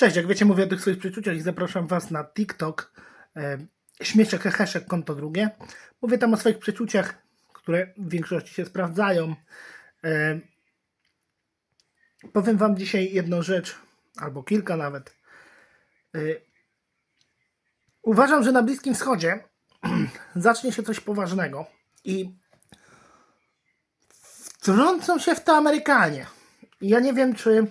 Cześć, jak wiecie, mówię o tych swoich przeczuciach i zapraszam Was na TikTok. E, śmieszek, heheszek, konto drugie. Mówię tam o swoich przeczuciach, które w większości się sprawdzają. E, powiem Wam dzisiaj jedną rzecz, albo kilka nawet. E, uważam, że na Bliskim Wschodzie zacznie się coś poważnego i wtrącą się w to Amerykanie. Ja nie wiem, czy.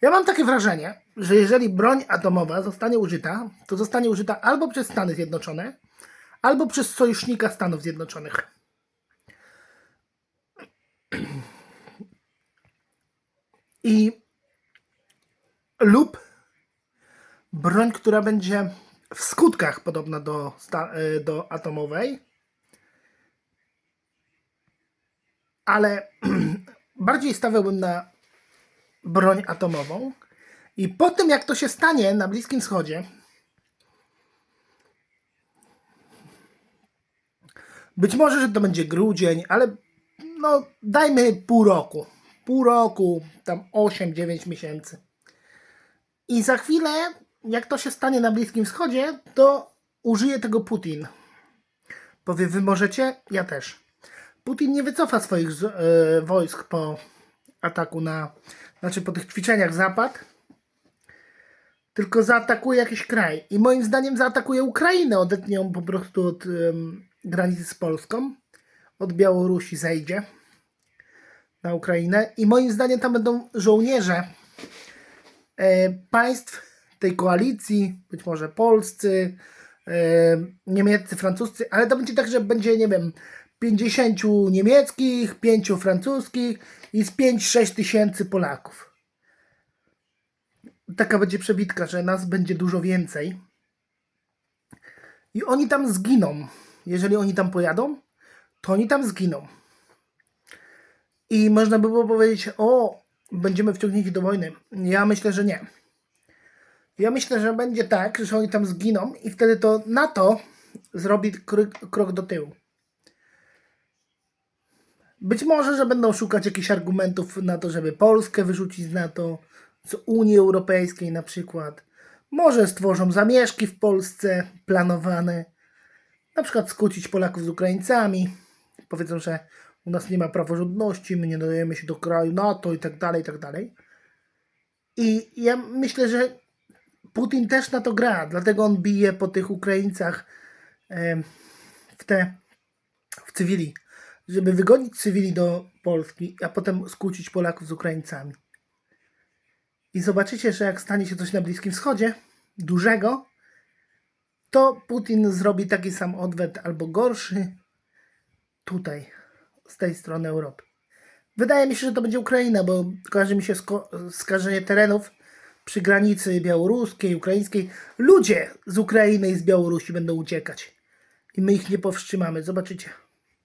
Ja mam takie wrażenie, że jeżeli broń atomowa zostanie użyta, to zostanie użyta albo przez Stany Zjednoczone, albo przez sojusznika Stanów Zjednoczonych. I lub broń, która będzie w skutkach podobna do, e, do atomowej, ale bardziej stawiałbym na broń atomową. I po tym, jak to się stanie na Bliskim Wschodzie, być może, że to będzie grudzień, ale no dajmy pół roku. Pół roku, tam 8-9 miesięcy. I za chwilę, jak to się stanie na Bliskim Wschodzie, to użyje tego Putin. Powie, wy możecie? Ja też. Putin nie wycofa swoich e, wojsk po ataku na, znaczy po tych ćwiczeniach Zapad, tylko zaatakuje jakiś kraj. I moim zdaniem zaatakuje Ukrainę, odetnie ją po prostu od em, granicy z Polską, od Białorusi zejdzie na Ukrainę. I moim zdaniem tam będą żołnierze e, państw tej koalicji, być może polscy, e, niemieccy, francuscy, ale to będzie tak, że będzie, nie wiem, 50 niemieckich, 5 francuskich i z 5-6 tysięcy Polaków. Taka będzie przebitka, że nas będzie dużo więcej. I oni tam zginą. Jeżeli oni tam pojadą, to oni tam zginą. I można by było powiedzieć, o, będziemy wciągnięci do wojny. Ja myślę, że nie. Ja myślę, że będzie tak, że oni tam zginą i wtedy to NATO zrobi krok do tyłu. Być może, że będą szukać jakichś argumentów na to, żeby Polskę wyrzucić z NATO, z Unii Europejskiej na przykład. Może stworzą zamieszki w Polsce planowane. Na przykład skłócić Polaków z Ukraińcami. Powiedzą, że u nas nie ma praworządności, my nie nadajemy się do kraju NATO i tak dalej, i tak dalej. I ja myślę, że Putin też na to gra, dlatego on bije po tych Ukraińcach w te w cywili, żeby wygonić cywili do Polski, a potem skłócić Polaków z Ukraińcami. I zobaczycie, że jak stanie się coś na Bliskim Wschodzie, dużego, to Putin zrobi taki sam odwet albo gorszy tutaj, z tej strony Europy. Wydaje mi się, że to będzie Ukraina, bo kojarzy mi się skażenie terenów przy granicy białoruskiej, ukraińskiej. Ludzie z Ukrainy i z Białorusi będą uciekać. I my ich nie powstrzymamy. Zobaczycie.